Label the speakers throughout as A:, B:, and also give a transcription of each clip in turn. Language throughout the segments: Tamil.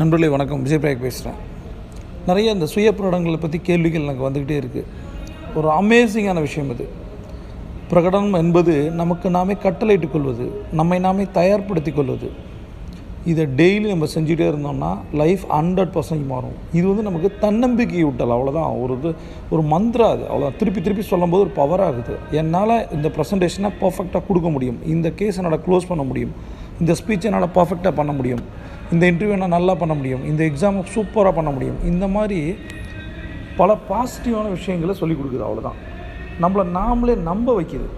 A: நண்பர்களே வணக்கம். விஜய் பிரயாக் பேசுகிறேன் நிறைய இந்த சுய பிரகடனங்களை பற்றி கேள்விகள் எனக்கு வந்துக்கிட்டே இருக்குது ஒரு அமேசிங்கான விஷயம் இது பிரகடனம் என்பது நமக்கு நாமே கட்டளையிட்டுக் கொள்வது நம்மை நாமே தயார்படுத்திக் கொள்வது. இதை டெய்லி நம்ம செஞ்சுட்டே இருந்தோம்னா லைஃப் ஹண்ட்ரட் பர்சன்ட் மாறும். இது வந்து நமக்கு தன்னம்பிக்கை விட்டல் அவ்வளோதான் ஒரு இது ஒரு மந்திரா அது. அவ்வளோ திருப்பி திருப்பி சொல்லும்போது ஒரு பவர் ஆகுது என்னால் இந்த ப்ரெசன்டேஷனை பர்ஃபெக்டாக கொடுக்க முடியும். இந்த கேஸ் என்னால் க்ளோஸ் பண்ண முடியும். இந்த ஸ்பீச் என்னால் பர்ஃபெக்டாக பண்ண முடியும். இந்த இன்டர்வியூ நான் நல்லா பண்ண முடியும். இந்த எக்ஸாமை சூப்பராக பண்ண முடியும். இந்த மாதிரி பல பாசிட்டிவான விஷயங்களை சொல்லிக் கொடுக்குது அவ்வளோதான் நம்மளை நாமளே நம்ப வைக்குது.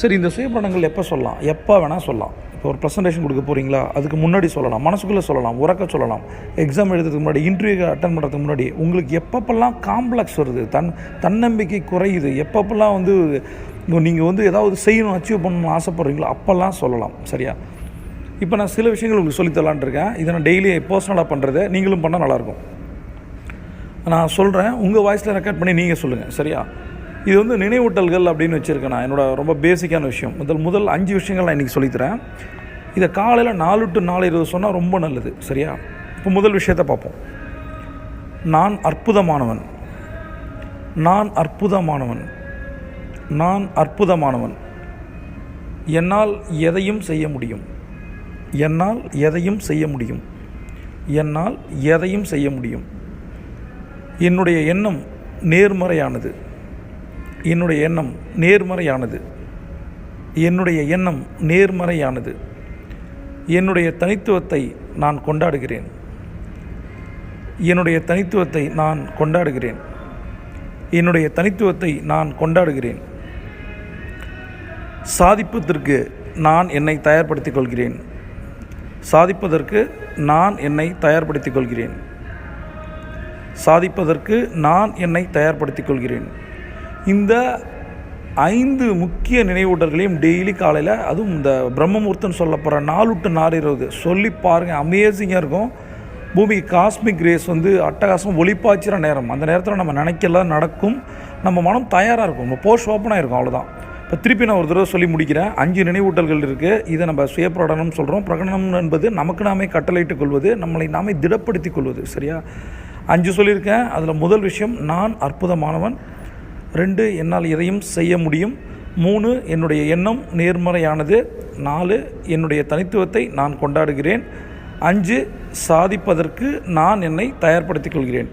A: சரி இந்த சுயப்படங்கள் எப்போ சொல்லலாம்? எப்போ வேணால் சொல்லலாம். இப்போ ஒரு ப்ரெசன்டேஷன் கொடுக்க போகிறீங்களா அதுக்கு முன்னாடி சொல்லலாம். மனசுக்குள்ளே சொல்லலாம். உறக்க சொல்லலாம். எக்ஸாம் எழுதுறதுக்கு முன்னாடி இன்டர்வியூ அட்டன் பண்ணுறதுக்கு முன்னாடி உங்களுக்கு எப்பப்பெல்லாம் காம்ப்ளெக்ஸ் வருது? தன் தன்னம்பிக்கை குறையுது. எப்பப்பெல்லாம் வந்து நீங்கள் வந்து ஏதாவது செய்யணும் அச்சீவ் பண்ணணும்னு ஆசைப்பட்றீங்களோ அப்போல்லாம் சொல்லலாம். சரியா? இப்போ நான் சில விஷயங்கள் உங்களுக்கு சொல்லித்தரலான் இருக்கேன். இதை நான் டெய்லி பர்சனலாக பண்ணுறது நீங்களும் பண்ணால் நல்லாயிருக்கும். நான் சொல்கிறேன் உங்கள் வாய்ஸில் ரெக்கார்ட் பண்ணி நீங்கள் சொல்லுங்கள் சரியா? இது வந்து நினைவூட்டல்கள் அப்படின்னு வச்சுருக்கேன் நான். என்னோட ரொம்ப பேசிக்கான விஷயம். முதல் முதல் அஞ்சு விஷயங்கள் நான் இன்றைக்கி சொல்லித்தரேன் இதை காலையில் நாலு டு நாலு இருபது சொன்னால் ரொம்ப நல்லது. சரியா? இப்போ முதல் விஷயத்தை பார்ப்போம். நான் அற்புதமானவன். நான் அற்புதமானவன். நான் அற்புதமானவன். என்னால் எதையும் செய்ய முடியும். என்னால் எதையும் செய்ய முடியும். என்னால் எதையும் செய்ய முடியும். என்னுடைய எண்ணம் நேர்மறையானது. என்னுடைய எண்ணம் நேர்மறையானது. என்னுடைய எண்ணம் நேர்மறையானது. என்னுடைய தனித்துவத்தை நான் கொண்டாடுகிறேன். என்னுடைய தனித்துவத்தை நான் கொண்டாடுகிறேன். என்னுடைய தனித்துவத்தை நான் கொண்டாடுகிறேன். சாதிப்பதற்கு நான் என்னை தயார்படுத்திக் கொள்கிறேன். சாதிப்பதற்கு நான் என்னை தயார்படுத்திக் கொள்கிறேன். சாதிப்பதற்கு நான் என்னை தயார்படுத்திக் கொள்கிறேன். இந்த ஐந்து முக்கிய நினைவூட்டல்களையும் டெய்லி காலையில் அதுவும் இந்த பிரம்மமுகூர்த்தம் சொல்லப்படுற நாலு டு நாலு இருபது சொல்லி பாருங்கள் அமேசிங்காக இருக்கும். பூமிக்கு காஸ்மிக் ரேஸ் வந்து அட்டகாசம் ஒளிப்பாய்ச்சிற நேரம். அந்த நேரத்தில் நம்ம நினைக்கலாம் நடக்கும். நம்ம மனம் தயாராக இருக்கும். நம்ம போஸ்ட் ஓப்பனாக இருக்கும் அவ்வளோதான் இப்போ திருப்பி நான் ஒரு தடவை சொல்லி முடிக்கிறேன். அஞ்சு நினைவூட்டல்கள் இருக்குது இதை நம்ம சுய பிரகடனம் சொல்கிறோம் பிரகடனம் என்பது நமக்கு நாமே கட்டளையிட்டுக் கொள்வது நம்மளை நாமே திடப்படுத்திக் கொள்வது. சரியா? அஞ்சு சொல்லியிருக்கேன். அதில் முதல் விஷயம் நான் அற்புதமானவன். ரெண்டு என்னால் எதையும் செய்ய முடியும். மூணு என்னுடைய எண்ணம் நேர்மறையானது. நாலு என்னுடைய தனித்துவத்தை நான் கொண்டாடுகிறேன். அஞ்சு சாதிப்பதற்கு நான் என்னை தயார்படுத்திக் கொள்கிறேன்.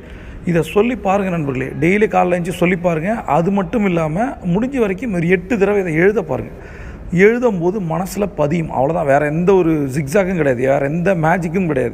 A: இதை சொல்லி பாருங்கள் நண்பர்களே. டெய்லி காலைல எழுந்து சொல்லி பாருங்கள் அது மட்டும் இல்லாமல் முடிஞ்ச வரைக்கும் ஒரு எட்டு தடவை இதை எழுத பாருங்கள் எழுதும்போது மனசில் பதியும். அவ்வளோதான் வேறு எந்த ஒரு ஜிக்ஸாக்கும் கிடையாது. வேறு எந்த மேஜிக்கும் கிடையாது.